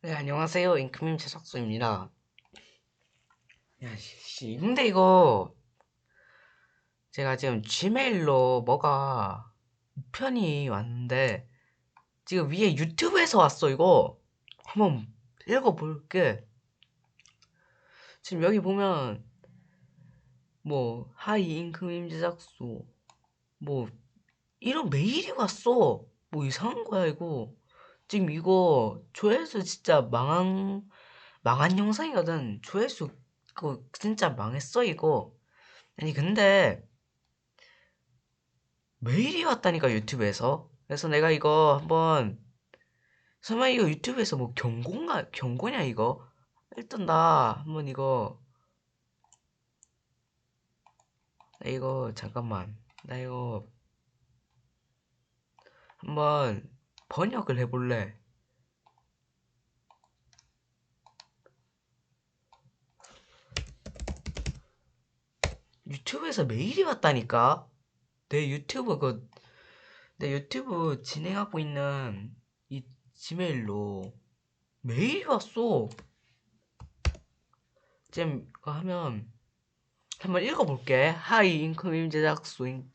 네, 안녕하세요. 잉크밈 제작소입니다. 야, 씨, 근데 이거, 제가 지금 지메일로 뭐가 우편이 왔는데, 지금 위에 유튜브에서 왔어, 이거. 한번 읽어볼게. 지금 여기 보면, 뭐, 하이 잉크밈 제작소, 뭐, 이런 메일이 왔어. 뭐 이상한 거야, 이거. 지금 이거 조회수 진짜 망한 망한 영상이거든. 조회수 그거 진짜 망했어 이거. 아니 근데 메일이 왔다니까 유튜브에서. 그래서 내가 이거 한번 설마 이거 유튜브에서 뭐 경고인가 경고냐 이거? 일단 나 한번 이거 나 이거 잠깐만 나 이거 한번 번역을 해볼래. 유튜브에서 메일이 왔다니까? 내 유튜브 그, 내 유튜브 진행하고 있는 이 지메일로 메일이 왔어. 지금 그거 하면 한번 읽어볼게. 하이 잉크임 제작소인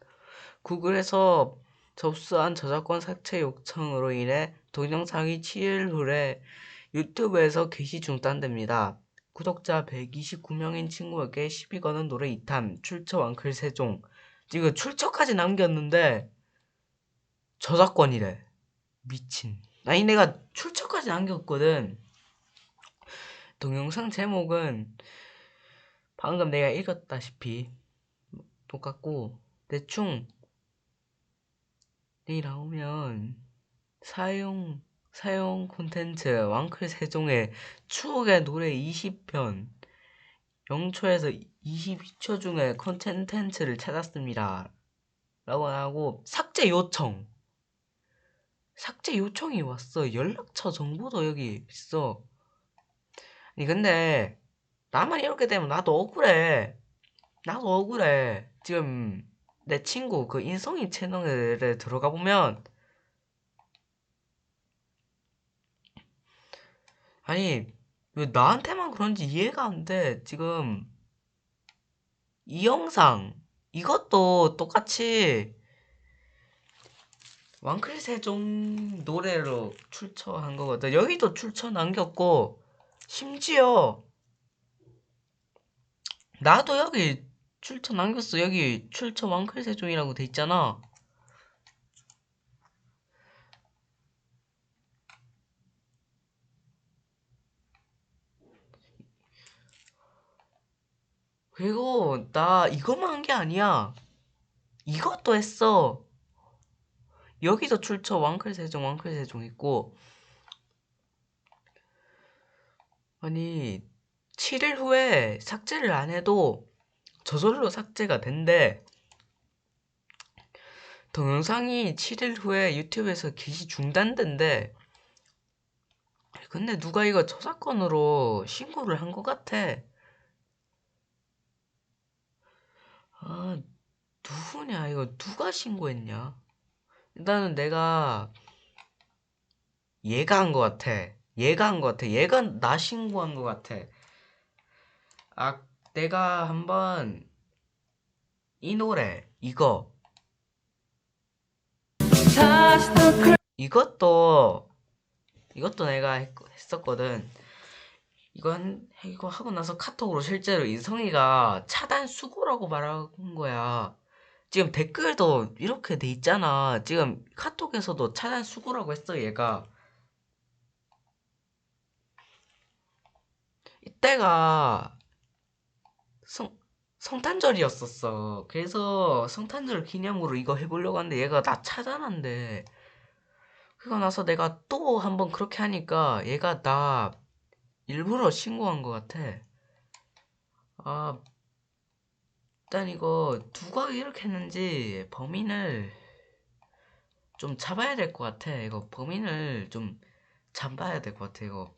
구글에서 접수한 저작권 삭제 요청으로 인해 동영상이 7일 후에 유튜브에서 게시 중단됩니다. 구독자 129명인 친구에게 시비 거는 노래 2탄 출처 왕클 세종. 지금 출처까지 남겼는데 저작권이래. 미친. 아니 내가 출처까지 남겼거든. 동영상 제목은 방금 내가 읽었다시피 똑같고 대충 나오면 사용 사용 콘텐츠 왕클 세종의 추억의 노래 20편 0초에서 22초 중에 콘텐츠를 찾았습니다. 라고 하고 삭제 요청 삭제 요청이 왔어. 연락처 정보도 여기 있어. 아니 근데 나만 이렇게 되면 나도 억울해. 나도 억울해. 지금 내 친구 그 인성이 채널에 들어가 보면 아니 왜 나한테만 그런지 이해가 안 돼. 지금 이 영상 이것도 똑같이 왕클 세종 노래로 출처한 거거든. 여기도 출처 남겼고 심지어 나도 여기 출처 남겼어. 여기 출처 왕클 세종이라고 돼 있잖아. 그리고 나 이것만 한 게 아니야. 이것도 했어. 여기서 출처 왕클 세종 왕클 세종 있고 아니 7일 후에 삭제를 안 해도 저절로 삭제가 된대. 동영상이 7일 후에 유튜브에서 게시 중단된대. 근데 누가 이거 저작권으로 신고를 한 것 같아. 아, 누구냐? 이거 누가 신고했냐? 일단은 내가 얘가 한 것 같아. 얘가 한 것 같아. 얘가 나 신고한 것 같아. 아, 내가 한번 이 노래 이거 이것도 이것도 내가 했, 했었거든. 이건 이거 하고 나서 카톡으로 실제로 인성이가 차단 수고라고 말한 거야. 지금 댓글도 이렇게 돼 있잖아. 지금 카톡에서도 차단 수고라고 했어, 얘가. 이때가 성, 성탄절이었었어. 그래서 성탄절 기념으로 이거 해보려고 하는데 얘가 나 차단한대. 그거 나서 내가 또 한번 그렇게 하니까 얘가 나 일부러 신고한 것 같아. 아, 일단 이거 누가 이렇게 했는지 범인을 좀 잡아야 될 것 같아. 이거 범인을 좀 잡아야 될 것 같아. 이거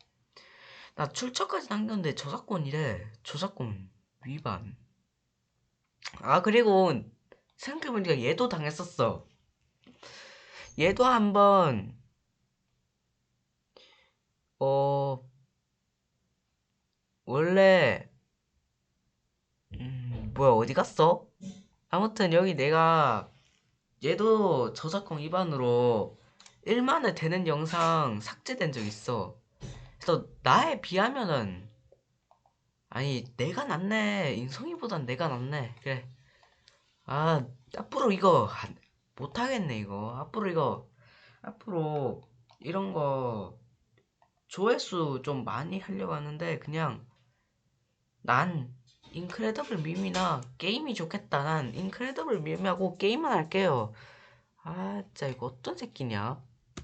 나 출처까지 남겼는데 저작권이래. 저작권 위반. 아 그리고 생각해보니까 얘도 당했었어. 얘도 한번 어, 원래, 음, 뭐야, 어디 갔어? 아무튼 여기 내가, 얘도 저작권 위반으로 1만을 되는 영상 삭제된 적 있어. 그래서 나에 비하면은, 아니, 내가 낫네. 인성이보단 내가 낫네. 그래. 아, 앞으로 이거, 안- 못하겠네, 이거. 앞으로 이거, 앞으로 이런 거, 조회수 좀 많이 하려고 하는데, 그냥, 난 인크레더블 밈이나 게임이 좋겠다. 난 인크레더블 밈하고 게임만 할게요. 아, 진짜 이거 어떤 새끼냐?